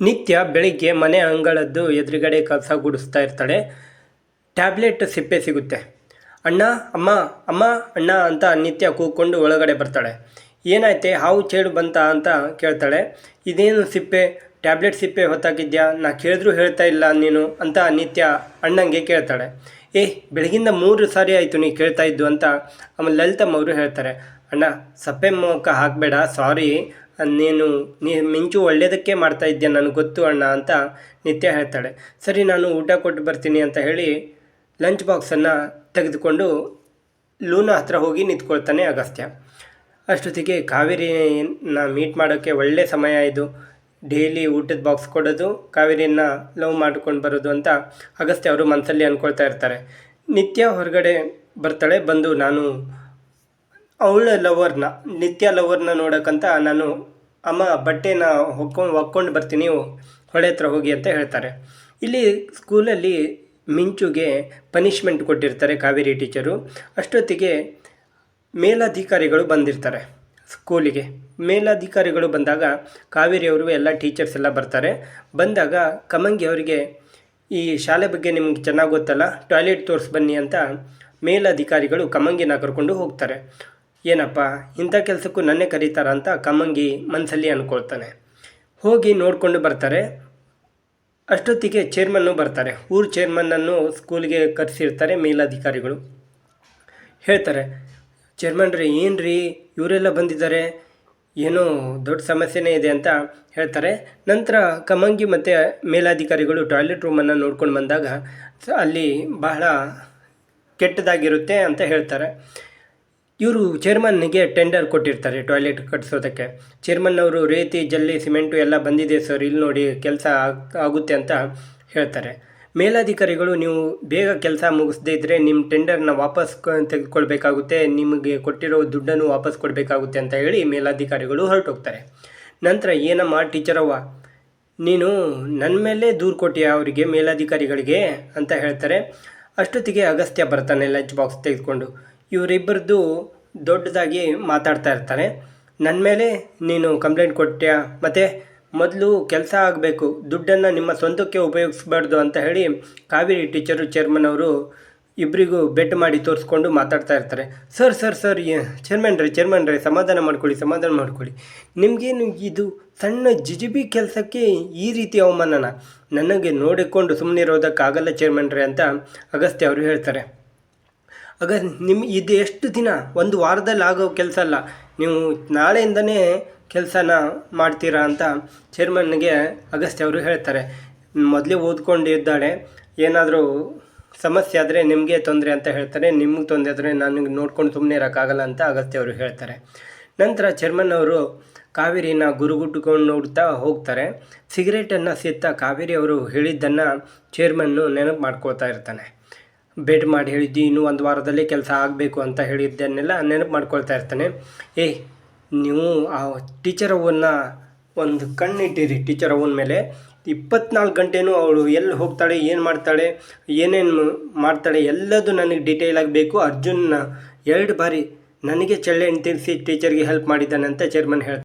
ನಿತ್ಯ ಬೆಳಿಗ್ಗೆ ಮನೆ ಅಂಗಳದ್ದು ಎದುರುಗಡೆ ಕಸ ಗುಡಿಸ್ತಾ ಇರ್ತಾಳೆ. ಟ್ಯಾಬ್ಲೆಟ್ ಸಿಪ್ಪೆ ಸಿಗುತ್ತೆ. ಅಣ್ಣ, ಅಮ್ಮ ಅಮ್ಮ, ಅಣ್ಣ ಅಂತ ನಿತ್ಯ ಕೂಕೊಂಡು ಒಳಗಡೆ ಬರ್ತಾಳೆ. ಏನಾಯ್ತೆ, ಹಾವು ಚೇಳು ಬಂತ ಅಂತ ಕೇಳ್ತಾಳೆ. ಇದೇನು ಸಿಪ್ಪೆ? ಟ್ಯಾಬ್ಲೆಟ್ ಸಿಪ್ಪೆ ಹೊತ್ತಾಕಿದ್ಯಾ? ನಾ ಕೇಳಿದ್ರೂ ಹೇಳ್ತಾ ಇಲ್ಲ ನೀನು ಅಂತ ನಿತ್ಯ ಅಣ್ಣಂಗೆ ಕೇಳ್ತಾಳೆ. ಏ, ಬೆಳಗಿಂದ ಮೂರು ಸಾರಿ ಆಯಿತು ನೀ ಕೇಳ್ತಾ ಇದ್ದು ಅಂತ ಆಮೇಲೆ ಲಲಿತಮ್ಮ ಅವರು ಹೇಳ್ತಾರೆ. ಅಣ್ಣ, ಸಪ್ಪೆ ಮುಖ ಹಾಕಬೇಡ, ಸಾರಿ. ನೀನು ನೀ ಮಿಂಚು ಒಳ್ಳೇದಕ್ಕೆ ಮಾಡ್ತಾ ಇದ್ದೀಯ ನನಗೆ ಗೊತ್ತು ಅಣ್ಣ ಅಂತ ನಿತ್ಯ ಹೇಳ್ತಾಳೆ. ಸರಿ, ನಾನು ಊಟ ಕೊಟ್ಟು ಬರ್ತೀನಿ ಅಂತ ಹೇಳಿ ಲಂಚ್ ಬಾಕ್ಸನ್ನು ತೆಗೆದುಕೊಂಡು ಲೂನಾ ಹತ್ರ ಹೋಗಿ ನಿಂತ್ಕೊಳ್ತಾನೆ ಅಗಸ್ತ್ಯ. ಅಷ್ಟೊತ್ತಿಗೆ ಕಾವೇರಿನ ಮೀಟ್ ಮಾಡೋಕ್ಕೆ ಒಳ್ಳೆ ಸಮಯ ಇದು. ಡೈಲಿ ಊಟದ ಬಾಕ್ಸ್ ಕೊಡೋದು ಕಾವೇರಿನ ಲವ್ ಮಾಡ್ಕೊಂಡು ಬರೋದು ಅಂತ ಅಗಸ್ತ್ಯ ಅವರು ಮನಸ್ಸಲ್ಲಿ ಅಂದ್ಕೊಳ್ತಾ ಇರ್ತಾರೆ. ನಿತ್ಯ ಹೊರಗಡೆ ಬರ್ತಾಳೆ, ಬಂದು ನಾನು ಅವಳ ಲವರ್ನ ನಿತ್ಯ ಲವರ್ನ ನೋಡೋಕ್ಕಂತ ನಾನು, ಅಮ್ಮ, ಬಟ್ಟೆನ ಹೊಕ್ಕೊಂಡು ಹೊಕ್ಕೊಂಡು ಬರ್ತೀನಿ ಹೊಳೆ ಹತ್ರ ಹೋಗಿ ಅಂತ ಹೇಳ್ತಾರೆ. ಇಲ್ಲಿ ಸ್ಕೂಲಲ್ಲಿ ಮಿಂಚುಗೆ ಪನಿಷ್ಮೆಂಟ್ ಕೊಟ್ಟಿರ್ತಾರೆ ಕಾವೇರಿ ಟೀಚರು ಅಷ್ಟೊತ್ತಿಗೆ ಮೇಲಧಿಕಾರಿಗಳು ಬಂದಿರ್ತಾರೆ ಸ್ಕೂಲಿಗೆ ಮೇಲಧಿಕಾರಿಗಳು ಬಂದಾಗ ಕಾವೇರಿ ಅವರು ಎಲ್ಲ ಟೀಚರ್ಸ್ ಎಲ್ಲ ಬರ್ತಾರೆ. ಬಂದಾಗ ಕಮಂಗಿ ಅವರಿಗೆ, ಈ ಶಾಲೆ ಬಗ್ಗೆ ನಿಮ್ಗೆ ಚೆನ್ನಾಗಿ ಗೊತ್ತಲ್ಲ ಟಾಯ್ಲೆಟ್ ತೋರಿಸಿ ಬನ್ನಿ ಅಂತ ಮೇಲಧಿಕಾರಿಗಳು ಕಮಂಗಿನ ಕರ್ಕೊಂಡು ಹೋಗ್ತಾರೆ. ಏನಪ್ಪ, ಇಂಥ ಕೆಲಸಕ್ಕೂ ನನ್ನೇ ಕರೀತಾರ ಅಂತ ಕಮ್ಮಂಗಿ ಮನಸ್ಸಲ್ಲಿ ಅಂದ್ಕೊಳ್ತಾನೆ ಹೋಗಿ ನೋಡಿಕೊಂಡು ಬರ್ತಾರೆ. ಅಷ್ಟೊತ್ತಿಗೆ ಚೇರ್ಮನ್ನು ಬರ್ತಾರೆ. ಊರು ಚೇರ್ಮನ್ನನ್ನು ಸ್ಕೂಲ್ಗೆ ಕರೆಸಿರ್ತಾರೆ ಮೇಲಧಿಕಾರಿಗಳು. ಹೇಳ್ತಾರೆ ಚೇರ್ಮನ್ ರೀ ಏನು ರೀ ಇವರೆಲ್ಲ ಬಂದಿದ್ದಾರೆ? ಏನೋ ದೊಡ್ಡ ಸಮಸ್ಯೆನೇ ಇದೆ ಅಂತ ಹೇಳ್ತಾರೆ. ನಂತರ ಕಮಂಗಿ ಮತ್ತು ಮೇಲಾಧಿಕಾರಿಗಳು ಟಾಯ್ಲೆಟ್ ರೂಮನ್ನು ನೋಡ್ಕೊಂಡು ಬಂದಾಗ ಅಲ್ಲಿ ಬಹಳ ಕೆಟ್ಟದಾಗಿರುತ್ತೆ ಅಂತ ಹೇಳ್ತಾರೆ. ಇವರು ಚೇರ್ಮನ್ನಿಗೆ ಟೆಂಡರ್ ಕೊಟ್ಟಿರ್ತಾರೆ ಟಾಯ್ಲೆಟ್ ಕಟ್ಟಿಸೋದಕ್ಕೆ ಚೇರ್ಮನ್ ಅವರು ರೇತಿ, ಜಲ್ಲಿ ಸಿಮೆಂಟು ಎಲ್ಲ ಬಂದಿದೆ ಸರ್ ಇಲ್ಲಿ ನೋಡಿ ಕೆಲಸ ಆಗುತ್ತೆ ಅಂತ ಹೇಳ್ತಾರೆ. ಮೇಲಾಧಿಕಾರಿಗಳು, ನೀವು ಬೇಗ ಕೆಲಸ ಮುಗಿಸದೇ ಇದ್ದರೆ ನಿಮ್ಮ ಟೆಂಡರ್ನ ವಾಪಸ್ ತೆಗೆದುಕೊಳ್ಬೇಕಾಗುತ್ತೆ, ನಿಮಗೆ ಕೊಟ್ಟಿರೋ ದುಡ್ಡನ್ನು ವಾಪಸ್ ಕೊಡಬೇಕಾಗುತ್ತೆ ಅಂತ ಹೇಳಿ ಮೇಲಾಧಿಕಾರಿಗಳು ಹೊರಟೋಗ್ತಾರೆ. ನಂತರ ಏನಮ್ಮ ಟೀಚರವ್ವ ನೀನು ನನ್ನ ಮೇಲೆ ದೂರು ಕೊಟ್ಟಿಯ ಅವರಿಗೆ ಮೇಲಾಧಿಕಾರಿಗಳಿಗೆ ಅಂತ ಹೇಳ್ತಾರೆ. ಅಷ್ಟೊತ್ತಿಗೆ ಅಗಸ್ತ್ಯ ಬರ್ತಾನೆ ಲಂಚ್ ಬಾಕ್ಸ್ ತೆಗೆದುಕೊಂಡು. ಇವರಿಬ್ಬರದ್ದು ದೊಡ್ಡದಾಗಿ ಮಾತಾಡ್ತಾ ಇರ್ತಾರೆ. ನನ್ನ ಮೇಲೆ ನೀನು ಕಂಪ್ಲೇಂಟ್ ಕೊಟ್ಟ್ಯಾ ಮತ್ತು ಮೊದಲು ಕೆಲಸ ಆಗಬೇಕು, ದುಡ್ಡನ್ನು ನಿಮ್ಮ ಸ್ವಂತಕ್ಕೆ ಉಪಯೋಗಿಸ್ಬಾರ್ದು ಅಂತ ಹೇಳಿ ಕಾವೇರಿ ಟೀಚರು ಚೇರ್ಮನ್ ಅವರು ಇಬ್ಬರಿಗೂ ಬೆಟ್ ಮಾಡಿ ತೋರಿಸ್ಕೊಂಡು ಮಾತಾಡ್ತಾ ಇರ್ತಾರೆ. ಸರ್ ಸರ್ ಸರ್ ಚೇರ್ಮನ್ ರೀ ಚೇರ್ಮನ್ ರೀ, ಸಮಾಧಾನ ಮಾಡ್ಕೊಳ್ಳಿ ಸಮಾಧಾನ ಮಾಡ್ಕೊಳ್ಳಿ. ನಿಮಗೇನು ಇದು ಸಣ್ಣ ಜಿಜಿಬಿ ಕೆಲಸಕ್ಕೆ ಈ ರೀತಿ ಅವಮಾನನ? ನನಗೆ ನೋಡಿಕೊಂಡು ಸುಮ್ಮನೆ ಇರೋದಕ್ಕಾಗಲ್ಲ ಚೇರ್ಮನ್ ರೀ ಅಂತ ಅಗಸ್ತ್ಯ ಅವರು ಹೇಳ್ತಾರೆ. ಆಗ ನಿಮ್ಮ ಇದು ಎಷ್ಟು ದಿನ, ಒಂದು ವಾರದಲ್ಲಿ ಆಗೋ ಕೆಲಸ ಅಲ್ಲ, ನೀವು ನಾಳೆಯಿಂದನೇ ಕೆಲಸನ ಮಾಡ್ತೀರಾ ಅಂತ ಚೇರ್ಮನ್ಗೆ ಅಗಸ್ತ್ಯ ಅವರು ಹೇಳ್ತಾರೆ. ಮೊದಲೇ ಓದ್ಕೊಂಡಿದ್ದಾಳೆ, ಏನಾದರೂ ಸಮಸ್ಯೆ ಆದರೆ ನಿಮಗೆ ತೊಂದರೆ ಅಂತ ಹೇಳ್ತಾರೆ, ನಿಮಗೆ ತೊಂದರೆ ಆದರೆ ನನಗೆ ನೋಡ್ಕೊಂಡು ಸುಮ್ಮನೆ ಇರೋಕ್ಕಾಗಲ್ಲ ಅಂತ ಅಗಸ್ತ್ಯ ಅವರು ಹೇಳ್ತಾರೆ. ನಂತರ ಚೇರ್ಮನ್ ಅವರು ಕಾವೇರಿನ ಗುರುಗುಟ್ಟುಕೊಂಡು ನೋಡ್ತಾ ಹೋಗ್ತಾರೆ. ಸಿಗರೇಟನ್ನು ಸೇತ್ತ ಕಾವೇರಿ ಅವರು ಹೇಳಿದ್ದನ್ನು ಚೇರ್ಮನ್ನು ನೆನಪು ಮಾಡ್ಕೊಳ್ತಾ ಇರ್ತಾನೆ. ಬೆಡ್ ಮಾಡಿ ಹೇಳಿದ್ದು, ಇನ್ನೂ ಒಂದು ವಾರದಲ್ಲಿ ಕೆಲಸ ಆಗಬೇಕು ಅಂತ ಹೇಳಿದ್ದನ್ನೆಲ್ಲ ನೆನಪು ಮಾಡ್ಕೊಳ್ತಾ ಇರ್ತಾನೆ. ಏ, ನೀವು ಆ ಟೀಚರ್ ಅವನ್ನ ಒಂದು ಕಣ್ಣಿಟ್ಟಿರಿ. ಟೀಚರ್ ಅವನ ಮೇಲೆ ಇಪ್ಪತ್ನಾಲ್ಕು ಗಂಟೆನೂ ಅವಳು ಎಲ್ಲಿ ಹೋಗ್ತಾಳೆ, ಏನು ಮಾಡ್ತಾಳೆ, ಏನೇನು ಮಾಡ್ತಾಳೆ ಎಲ್ಲದು ನನಗೆ ಡೀಟೇಲ್ ಆಗಬೇಕು. ಅರ್ಜುನ್ನ ಎರಡು ಬಾರಿ ನನಗೆ ಚಳ್ಳೆ ತಿರ್ಸಿ ಟೀಚರ್ಗೆ ಹೆಲ್ಪ್ ಮಾಡಿದ್ದಾನೆ ಅಂತ ಚೇರ್ಮನ್ ಹೇಳ್ತಾರೆ